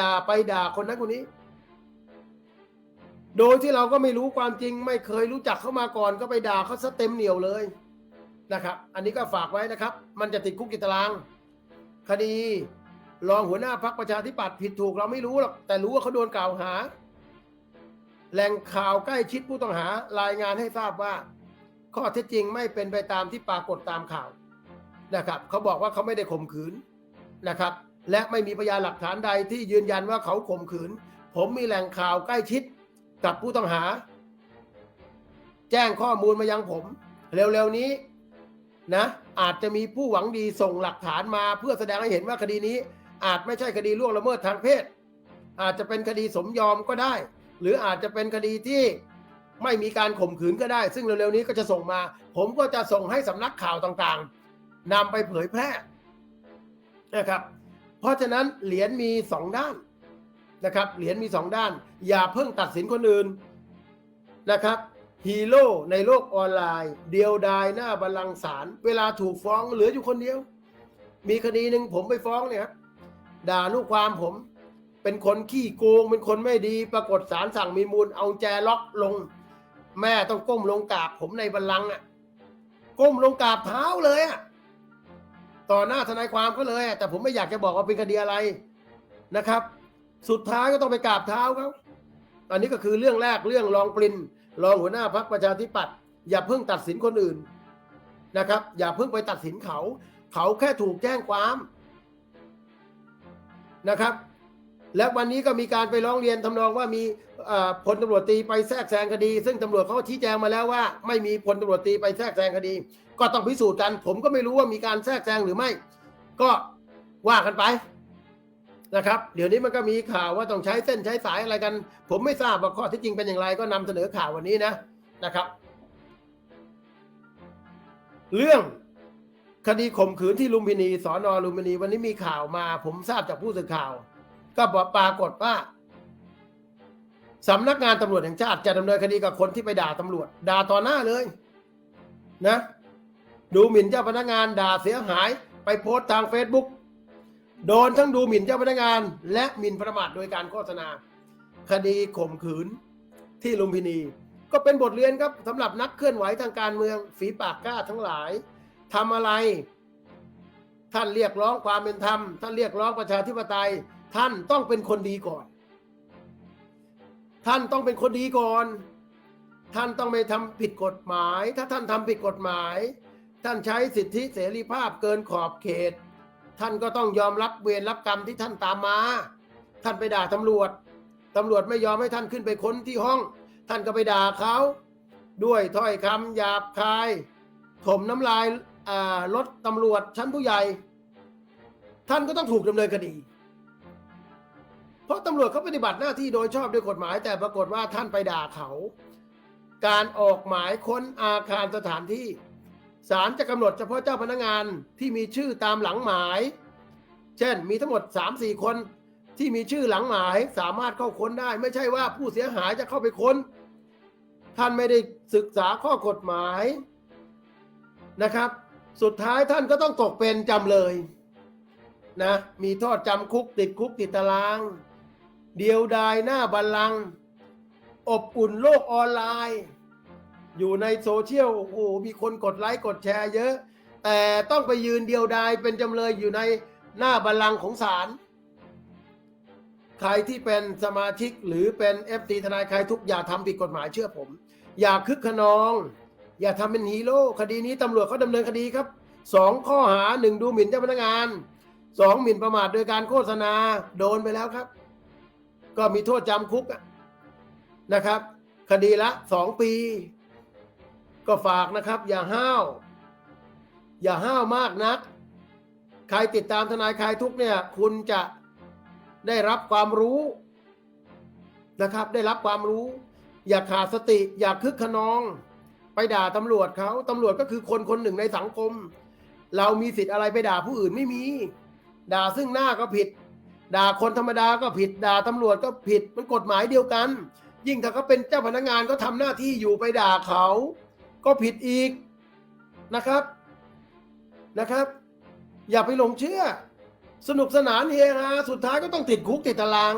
ด่าไปด่าคนนั้นคนนี้ โดยที่เราก็ไม่รู้ความจริง ไม่เคยรู้จักเขามาก่อน ก็ไปด่าเขาซะเต็มเหนียวเลยนะครับ อันนี้ก็ฝากไว้นะครับ มันจะติดคุกติดตาราง คดี รองหัวหน้าพักประชาธิปัตย์ผิดถูกเราไม่รู้หรอกแต่รู้ว่าเขาโดนกล่าวหา แหล่งข่าวใกล้ชิดผู้ต้องหารายงานให้ทราบว่า ข้อเท็จจริงไม่เป็นไปตามที่ปรากฏตามข่าวนะครับเขาบอกว่าเขาไม่ได้ข่มขืนนะครับ และไม่มีพยานหลักฐานใดที่ยืนยันว่าเขาข่มขืน ผมมีแหล่งข่าวใกล้ชิดกับผู้ต้องหา แจ้งข้อมูลมายังผม เร็วๆนี้นะอาจจะมีผู้หวังดีส่งหลักฐานมา เพื่อแสดงให้เห็นว่าคดีนี้ อาจไม่ใช่คดีล่วงละเมิดทางเพศ อาจจะเป็นคดีสมยอมก็ได้ หรืออาจจะเป็นคดีที่ไม่มีการข่มขืนก็ได้ ซึ่งเร็วๆนี้ก็จะส่งมา ผมก็จะส่งให้สำนักข่าวต่างๆนำไปเผยแพร่นะครับ เพราะฉะนั้นเหรียญมีสองด้านนะครับ เหรียญมีสองด้าน อย่าเพิ่งตัดสินคนอื่นนะครับฮีโร่ในโลกออนไลน์ เดียวดายหน้าบัลลังก์ศาลเวลาถูกฟ้องเหลืออยู่คนเดียว มีคดีหนึ่งผมไปฟ้องเนี่ยครับด่าลูกความผม เป็นคนขี้โกง เป็นคนไม่ดี ปรากฏศาลสั่งมีมูล เอาแจล็อกลง แม่ต้องก้มลงกราบผมในบัลลังก์อะ ก้มลงกราบเท้าเลยอะ ต่อหน้าทนายความก็เลยแต่ผมไม่อยากจะบอกว่าเป็นคดีอะไรนะครับ สุดท้ายก็ต้องไปกราบเท้าเขาอันนี้ก็คือเรื่องแรกเรื่องรองปรินรองหัวหน้าพักประชาธิปัตย์อย่าเพิ่งตัดสินคนอื่นนะครับ อย่าเพิ่งไปตัดสินเขา เขาแค่ถูกแจ้งความนะครับ และวันนี้ก็มีการไปร้องเรียนทำนองว่ามีพลตำรวจตีไปแทรกแซงคดี ซึ่งตำรวจเขาชี้แจงมาแล้วว่า ไม่มีพลตำรวจตีไปแทรกแซงคดี ก็ต้องพิสูจน์กัน ผมก็ไม่รู้ว่ามีการแทรกแซงหรือไม่ ก็ว่ากันไปนะครับ เดี๋ยวนี้มันก็มีข่าวว่าต้องใช้เส้นใช้สายอะไรกัน ผมไม่ทราบว่าข้อที่จริงเป็นอย่างไรก็นำเสนอข่าววันนี้นะนะครับ เรื่องคดีข่มขืนที่ลุมพินีสอนอลุมพินี วันนี้มีข่าวมา ผมทราบจากผู้สื่อข่าว ก็บอกปรากฏว่าสำนักงานตำรวจแห่งชาติจะดำเนินคดีกับคนที่ไปด่าตำรวจ ด่าต่อหน้าเลย นะ ดูหมิ่นเจ้าพนักงานด่าเสียหาย ไปโพสต์ทางเฟซบุ๊กโดนทั้งดูหมิ่นเจ้าพนักงาน และหมิ่นประมาทโดยการโฆษณา คดีข่มขืนที่ลุมพินี ก็เป็นบทเรียนครับสำหรับนักเคลื่อนไหวทางการเมืองฝีปากกล้าทั้งหลายทำอะไร ท่านเรียกร้องความเป็นธรรม ท่านเรียกร้องประชาธิปไตย ท่านต้องเป็นคนดีก่อน ท่านต้องเป็นคนดีก่อน ท่านต้องไม่ทำผิดกฎหมาย ถ้าท่านทำผิดกฎหมาย ท่านใช้สิทธิเสรีภาพเกินขอบเขต ท่านก็ต้องยอมรับเวรรับกรรมที่ท่านตามมา ท่านไปด่าตำรวจตำรวจไม่ยอมให้ท่านขึ้นไปค้นที่ห้อง ท่านก็ไปด่าเขา ด้วยถ้อยคำหยาบคาย ถมน้ำลาย รถตำรวจชั้นผู้ใหญ่ ท่านก็ต้องถูกดำเนินคดี เพราะตำรวจเขาปฏิบัติหน้าที่โดยชอบด้วยกฎหมาย แต่ปรากฏว่าท่านไปด่าเขา การออกหมายค้นอาคารสถานที่ศาลจะกำหนดเฉพาะเจ้าพนักงานที่มีชื่อตามหลังหมาย เช่น มีทั้งหมด 3-4 คนที่มีชื่อหลังหมายสามารถเข้าค้นได้ ไม่ใช่ว่าผู้เสียหายจะเข้าไปค้น ท่านไม่ได้ศึกษาข้อกฎหมายนะครับ สุดท้ายท่านก็ต้องตกเป็นจำเลยนะมีโทษจำคุกติดคุกติดตาราง เดียวดายหน้าบัลลังกอบอุ่นโลกออนไลน์ อยู่ในโซเชียลโอ้โหมีคนกดไลค์กดแชร์เยอะ แต่ต้องไปยืนเดียวดายเป็นจำเลยอยู่ในหน้าบัลลังของศาลใครที่เป็นสมาชิกหรือเป็น f อทนายใครทุกอย่าทำผิดกฎหมายเชื่อผม อย่าคึกขนอง อย่าทำเป็นฮีโร่คดีนี้ตำรวจเขาดำเนินคดีครับสองข้อหาหนึ่งดูหมิ่นเจ้าพนักงานสองหมิ่นประมาทโดยการโฆษณาโดนไปแล้วครับ ก็มีโทษจำคุกนะครับ คดีละสองปี ก็ฝากนะครับ อย่าห้าว อย่าห้าวมากนัก ใครติดตามทนายคลายทุกเนี่ย คุณจะได้รับความรู้นะครับ ได้รับความรู้ อย่าขาดสติ อย่าคึกขนอง ไปด่าตำรวจเขาตำรวจก็คือคนคนหนึ่งในสังคม เรามีสิทธิ์อะไรไปด่าผู้อื่นไม่มี ด่าซึ่งหน้าก็ผิด ด่าคนธรรมดาก็ผิด ด่าตำรวจก็ผิดมันกฎหมายเดียวกัน ยิ่งถ้าเขาเป็นเจ้าพนักงานก็ทำหน้าที่อยู่ไปด่าเขา ก็ผิดอีกนะครับนะครับ อย่าไปหลงเชื่อ สนุกสนานเฮฮาสุดท้ายก็ต้องติดคุกติดตาราง